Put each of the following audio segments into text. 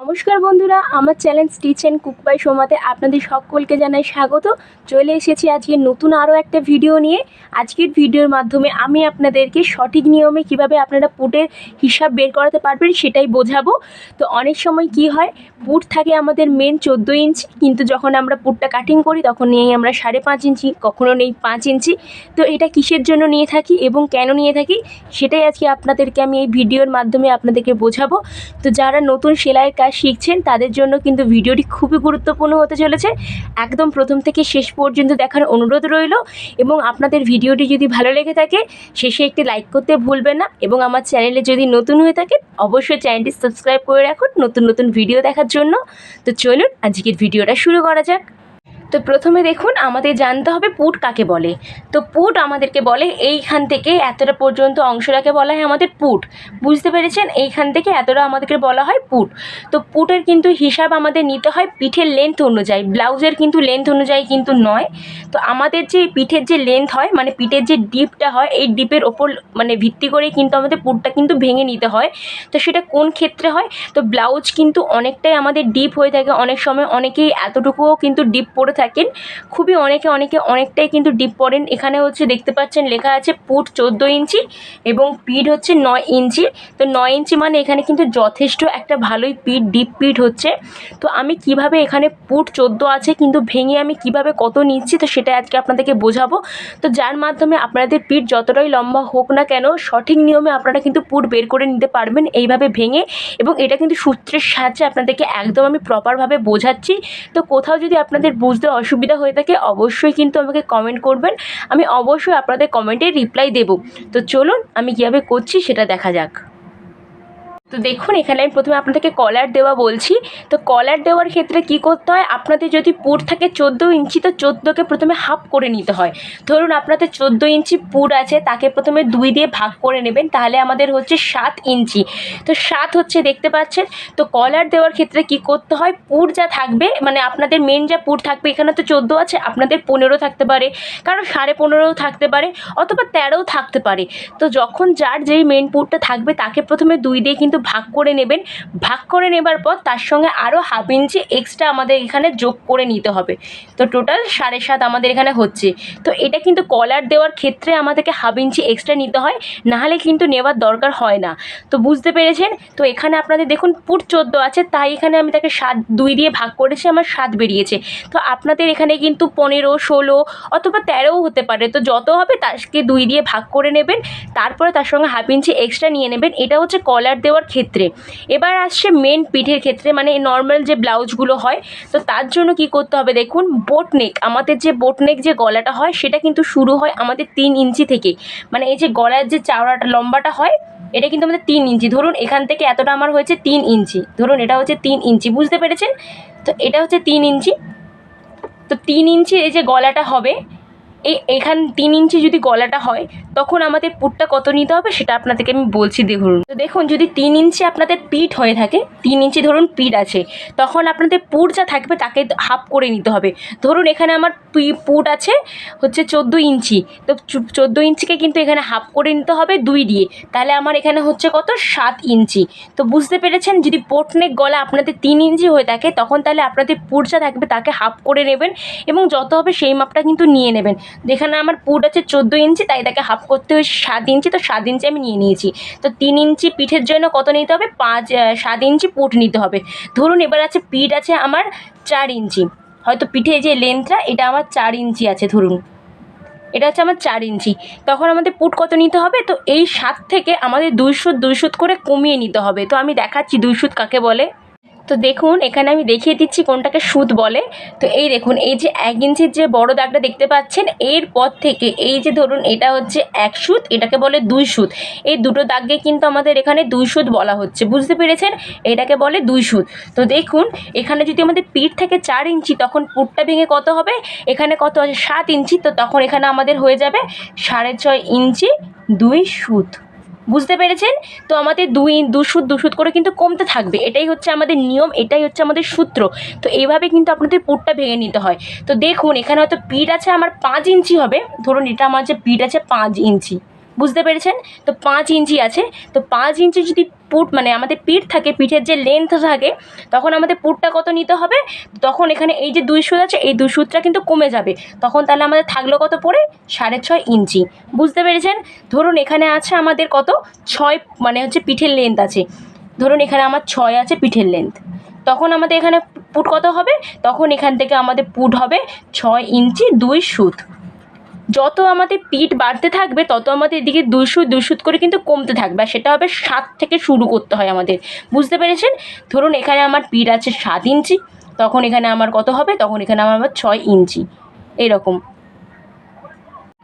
নমস্কার বন্ধুরা, আমার channel stitch and cook by সোমাতে আপনাদের সকলকে জানাই স্বাগত। চলে এসেছি আজকে নতুন আরও একটা ভিডিও নিয়ে। আজকের ভিডিওর মাধ্যমে আমি আপনাদেরকে সঠিক নিয়মে কীভাবে আপনারা পুটের হিসাব বের করাতে পারবেন সেটাই বোঝাবো। তো অনেক সময় কি হয়, পুট থাকে আমাদের মেন চোদ্দ ইঞ্চি, কিন্তু যখন আমরা পুটটা কাটিং করি তখন নেই আমরা সাড়ে পাঁচ ইঞ্চি, কখনো নেই পাঁচ ইঞ্চি। তো এটা কিসের জন্য নিয়ে থাকি এবং কেন নিয়ে থাকি, সেটাই আজকে আপনাদেরকে আমি এই ভিডিওর মাধ্যমে আপনাদেরকে বোঝাবো। তো যারা নতুন সেলাইয়ের কাজ শিখছেন, তাদের জন্য কিন্তু ভিডিওটি খুবই গুরুত্বপূর্ণ হতে চলেছে। একদম প্রথম থেকে শেষ পর্যন্ত দেখার অনুরোধ রইল এবং আপনাদের ভিডিওটি যদি ভালো লেগে থাকে, শেষে একটি লাইক করতে ভুলবেন না এবং আমার চ্যানেলে যদি নতুন হয়ে থাকে, অবশ্যই চ্যানেলটি সাবস্ক্রাইব করে রাখুন নতুন নতুন ভিডিও দেখার জন্য। তো চলুন, আজকের ভিডিওটা শুরু করা যাক। তো প্রথমে দেখুন, আমাদের জানতে হবে পুট কাকে বলে। তো পুট আমাদেরকে বলে এইখান থেকে এতটা পর্যন্ত অংশটাকে বলা হয় আমাদের পুট। বুঝতে পেরেছেন? এইখান থেকে এতটা আমাদেরকে বলা হয় পুট। তো পুটের কিন্তু হিসাব আমাদের নিতে হয় পিঠের লেন্থ অনুযায়ী। ব্লাউজের কিন্তু লেন্থ অনুযায়ী কিন্তু নয়। তো আমাদের যে পিঠের যে লেন্থ হয় মানে পিঠের যে ডিপটা হয়, এই ডিপের ওপর মানে ভিত্তি করেই কিন্তু আমাদের পুটটা কিন্তু ভেঙে নিতে হয়। তো সেটা কোন ক্ষেত্রে হয়? তো ব্লাউজ কিন্তু অনেকটাই আমাদের ডিপ হয়ে থাকে। অনেক সময় অনেকেই এতটুকুও কিন্তু ডিপ পড়ে থাকেন। খুবই অনেকে অনেকে অনেকটাই কিন্তু ডিপ পড়েন এখানে হচ্ছে দেখতে পাচ্ছেন লেখা আছে পুট চোদ্দ ইঞ্চি এবং পিঠ হচ্ছে নয় ইঞ্চি। তো নয় ইঞ্চি মানে এখানে কিন্তু যথেষ্ট একটা ভালোই পিঠ ডিপ পিঠ হচ্ছে। তো আমি কীভাবে এখানে পুট চোদ্দ আছে কিন্তু ভেঙে আমি কীভাবে কত নিচ্ছি? তো সেটা আজকে আপনাদেরকে বোঝাবো। তো যার মাধ্যমে আপনাদের পিঠ যতটাই লম্বা হোক না কেন, সঠিক নিয়মে আপনারা কিন্তু পুট বের করে নিতে পারবেন এইভাবে ভেঙে এবং এটা কিন্তু সূত্রের সাহায্যে আপনাদেরকে একদম আমি প্রপারভাবে বোঝাচ্ছি। তো কোথাও যদি আপনাদের বুঝতে অসুবিধা হয়ে থাকে, অবশ্যই কিন্তু আমাকে কমেন্ট করবেন। আমি অবশ্যই আপনাদের কমেন্টে রিপ্লাই দেব। তো চলুন, আমি কীভাবে করছি সেটা দেখা যাক। তো দেখুন, এখানে আমি প্রথমে আপনাদেরকে কলার দেওয়া বলছি। তো কলার দেওয়ার ক্ষেত্রে কি করতে হয়? আপনাদের যদি পুর থাকে চোদ্দ ইঞ্চি, তো চোদ্দোকে প্রথমে হাফ করে নিতে হয়। ধরুন, আপনাদের চোদ্দ ইঞ্চি পুর আছে, তাকে প্রথমে দুই দিয়ে ভাগ করে নেবেন, তাহলে আমাদের হচ্ছে সাত ইঞ্চি। তো সাত হচ্ছে, দেখতে পাচ্ছেন? তো কলার দেওয়ার ক্ষেত্রে কি করতে হয়? পুর যা থাকবে মানে আপনাদের মেন যা পুর থাকবে, এখানে তো চোদ্দ আছে, আপনাদের পনেরো থাকতে পারে, কারণ সাড়ে পনেরোও থাকতে পারে, অথবা তেরোও থাকতে পারে। তো যখন যার যেই মেন পুরটা থাকবে, তাকে প্রথমে দুই দিয়ে কিন্তু ভাগ করে নেবেন। ভাগ করে নেবার পর তার সঙ্গে আরও হাফ ইঞ্চি এক্সট্রা আমাদের এখানে যোগ করে নিতে হবে। তো টোটাল সাড়ে সাত আমাদের এখানে হচ্ছে। তো এটা কিন্তু কলার দেওয়ার ক্ষেত্রে আমাদেরকে হাফ ইঞ্চি এক্সট্রা নিতে হয় নাহলে কিন্তু নেওয়ার দরকার হয় না। তো বুঝতে পেরেছেন? তো এখানে আপনাদের দেখুন পুট চোদ্দ আছে, তাই এখানে আমি তাকে সাত, দুই দিয়ে ভাগ করেছি, আমার সাত বেরিয়েছে। তো আপনাদের এখানে কিন্তু পনেরো, ষোলো অথবা তেরোও হতে পারে। তো যত হবে তাকে দুই দিয়ে ভাগ করে নেবেন, তারপরে তার সঙ্গে হাফ ইঞ্চি এক্সট্রা নিয়ে নেবেন। এটা হচ্ছে কলার দেওয়ার ক্ষেত্রে। এবার আসছে মেন পিঠের ক্ষেত্রে মানে নর্মাল যে ব্লাউজগুলো হয়, তো তার জন্য কি করতে হবে দেখুন বোট নেক আমাদের যে বোট নেক যে গলাটা হয়, সেটা কিন্তু শুরু হয় আমাদের তিন ইঞ্চি থেকে। মানে এই যে গলার যে চাওড়াটা, লম্বাটা হয়, এটা কিন্তু আমাদের তিন ইঞ্চি। ধরুন, এখান থেকে এতটা আমার হয়েছে তিন ইঞ্চি। ধরুন, এটা হচ্ছে তিন ইঞ্চি। বুঝতে পেরেছেন? তো এটা হচ্ছে তিন ইঞ্চি। তো তিন ইঞ্চির এই যে গলাটা হবে এই এখান তিন ইঞ্চি যদি গলাটা হয়, তখন আমাদের পুটটা কত নিতে হবে সেটা আপনাদেরকে আমি বলছি দেখুন তো দেখুন, যদি তিন ইঞ্চি আপনাদের পিঠ হয়ে থাকে, তিন ইঞ্চি ধরুন পিঠ আছে, তখন আপনাদের পুট যা থাকবে তাকে হাফ করে নিতে হবে। ধরুন, এখানে আমার পুট আছে হচ্ছে চোদ্দ ইঞ্চি, তো চোদ্দ ইঞ্চিকে কিন্তু এখানে হাফ করে নিতে হবে দুই দিয়ে। তাহলে আমার এখানে হচ্ছে কত? সাত ইঞ্চি। তো বুঝতে পেরেছেন, যদি পোটনেক গলা আপনাদের তিন ইঞ্চি হয়ে থাকে, তখন তাহলে আপনাদের পুট যা থাকবে তাকে হাফ করে নেবেন এবং যত হবে সেই মাপটা কিন্তু নিয়ে নেবেন। যেখানে আমার পুট আছে চোদ্দ ইঞ্চি, তাই তাকে হাফ করতে হয়েছে সাত ইঞ্চি। তো সাত ইঞ্চি আমি নিয়ে নিয়েছি। তো তিন ইঞ্চি পিঠের জন্য কত নিতে হবে? পাঁচ সাত ইঞ্চি পুট নিতে হবে। ধরুন এবার আছে পিঠ আছে আমার চার ইঞ্চি। হয়তো পিঠে যে লেন্থটা এটা আমার চার ইঞ্চি আছে ধরুন। এটা হচ্ছে আমার চার ইঞ্চি। তখন আমাদের পুট কত নিতে হবে? তো এই সাত থেকে আমাদের দুই সুত দুই সুত করে কমিয়ে নিতে হবে। তো আমি দেখাচ্ছি দুই সুত কাকে বলে। তো দেখুন, এখানে আমি দেখিয়ে দিচ্ছি কোনটাকে সুদ বলে। তো এই দেখুন, এই যে এক ইঞ্চির যে বড় দাগটা দেখতে পাচ্ছেন, এর পর থেকে এই যে ধরুন, এটা হচ্ছে এক সুদ এটাকে বলে দুই সুদ এই দুটো দাগকে কিন্তু আমাদের এখানে দুই সুদ বলা হচ্ছে। বুঝতে পেরেছেন? এটাকে বলে দুই সুদ তো দেখুন, এখানে যদি আমাদের পিঠ থেকে চার ইঞ্চি, তখন পুটটা ভেঙে কত হবে? এখানে কত আছে? সাত ইঞ্চি, তো তখন এখানে আমাদের হয়ে যাবে সাড়ে ছয় ইঞ্চি দুই সুত। বুঝতে পেরেছেন? তো আমাদের দুই দুশুত দুশুদ করে কিন্তু কমতে থাকবে। এটাই হচ্ছে আমাদের নিয়ম, এটাই হচ্ছে আমাদের সূত্র। তো এইভাবে কিন্তু আপনাদের পুটটা ভেঙে নিতে হয়। তো দেখুন, এখানে হয়তো পিঠ আছে আমার পাঁচ ইঞ্চি হবে। ধরুন, এটা আমার যে পিট আছে পাঁচ ইঞ্চি। বুঝতে পেরেছেন? তো পাঁচ ইঞ্চি আছে। তো পাঁচ ইঞ্চি যদি পুট মানে আমাদের পিঠ থাকে, পিঠের যে লেন্থ থাকে, তখন আমাদের পুটটা কত নিতে হবে? তখন এখানে এই যে দুই সুত আছে, এই দুই সুতটা কিন্তু কমে যাবে। তখন তাহলে আমাদের থাকল কত পড়ে? সাড়ে ছয় ইঞ্চি। বুঝতে পেরেছেন? ধরুন এখানে আছে আমাদের কত? ছয় মানে হচ্ছে পিঠের লেন্থ আছে। ধরুন এখানে আমার ছয় আছে পিঠের লেন্থ তখন আমাদের এখানে পুট কত হবে? তখন এখান থেকে আমাদের পুট হবে ছয় ইঞ্চি দুই সুত। যত আমাদের পিঠ বাড়তে থাকবে, তত আমাদের এদিকে দুশো দুশুত করে কিন্তু কমতে থাকবে। আর সেটা হবে সাত থেকে শুরু করতে হয় আমাদের। বুঝতে পেরেছেন? ধরুন এখানে আমার পিঠ আছে সাত ইঞ্চি, তখন এখানে আমার কত হবে? তখন এখানে আমার আবার ছয় ইঞ্চি। এরকম।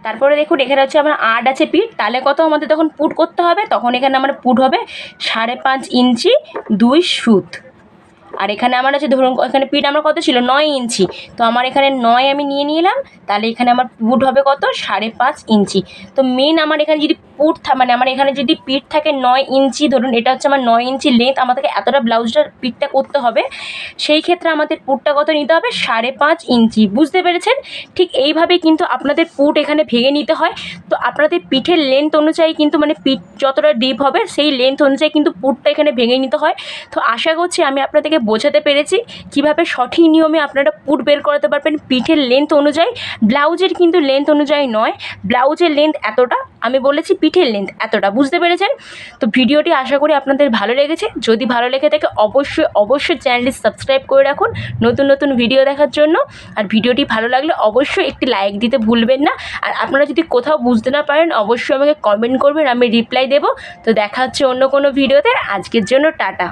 তারপরে দেখুন, এখানে হচ্ছে আমার আট আছে পিঠ। তাহলে কত আমাদের তখন পুট করতে হবে? তখন এখানে আমার পুট হবে সাড়ে পাঁচ ইঞ্চি দুই সুত। আর এখানে আমার আছে ধরুন, এখানে পিঠ আমার কত ছিল? নয় ইঞ্চি। তো আমার এখানে নয় আমি নিয়ে নিলাম, তাহলে এখানে আমার বুট হবে কত? সাড়ে পাঁচ ইঞ্চি। তো মেন আমার এখানে যদি পুট মানে আমার এখানে যদি পিঠ থাকে নয় ইঞ্চি, ধরুন এটা হচ্ছে আমার নয় ইঞ্চি লেন্থ আমাদেরকে এতটা ব্লাউজটার পিঠটা করতে হবে। সেই ক্ষেত্রে আমাদের পুটটা কত নিতে হবে? সাড়ে পাঁচ ইঞ্চি। বুঝতে পেরেছেন? ঠিক এইভাবে কিন্তু আপনাদের পুট এখানে ভেঙে নিতে হয়। তো আপনাদের পিঠের লেন্থ অনুযায়ী কিন্তু মানে পিঠ যতটা ডিপ হবে, সেই লেন্থ অনুযায়ী কিন্তু পুটটা এখানে ভেঙে নিতে হয়। তো আশা করছি আমি আপনাদেরকে বোঝাতে পেরেছি কীভাবে সঠিক নিয়মে আপনারা পুট বের করাতে পারবেন। পিঠের লেন্থ অনুযায়ী, ব্লাউজের কিন্তু লেন্থ অনুযায়ী নয়। ব্লাউজের লেন্থ এতটা আমি বলেছি পিঠের লেন্থ এতটা, বুঝতে পেরেছেন? তো ভিডিওটি আশা করি আপনাদের ভালো লেগেছে। যদি ভালো লেগে থাকে, অবশ্যই অবশ্যই চ্যানেলটি সাবস্ক্রাইব করে রাখুন নতুন নতুন ভিডিও দেখার জন্য। আর ভিডিওটি ভালো লাগলে অবশ্যই একটি লাইক দিতে ভুলবেন না। আর আপনারা যদি কোথাও বুঝতে না পারেন, অবশ্যই আমাকে কমেন্ট করবেন, আমি রিপ্লাই দেবো। তো দেখা হচ্ছে অন্য কোনো ভিডিওতে আজকের জন্য টাটা।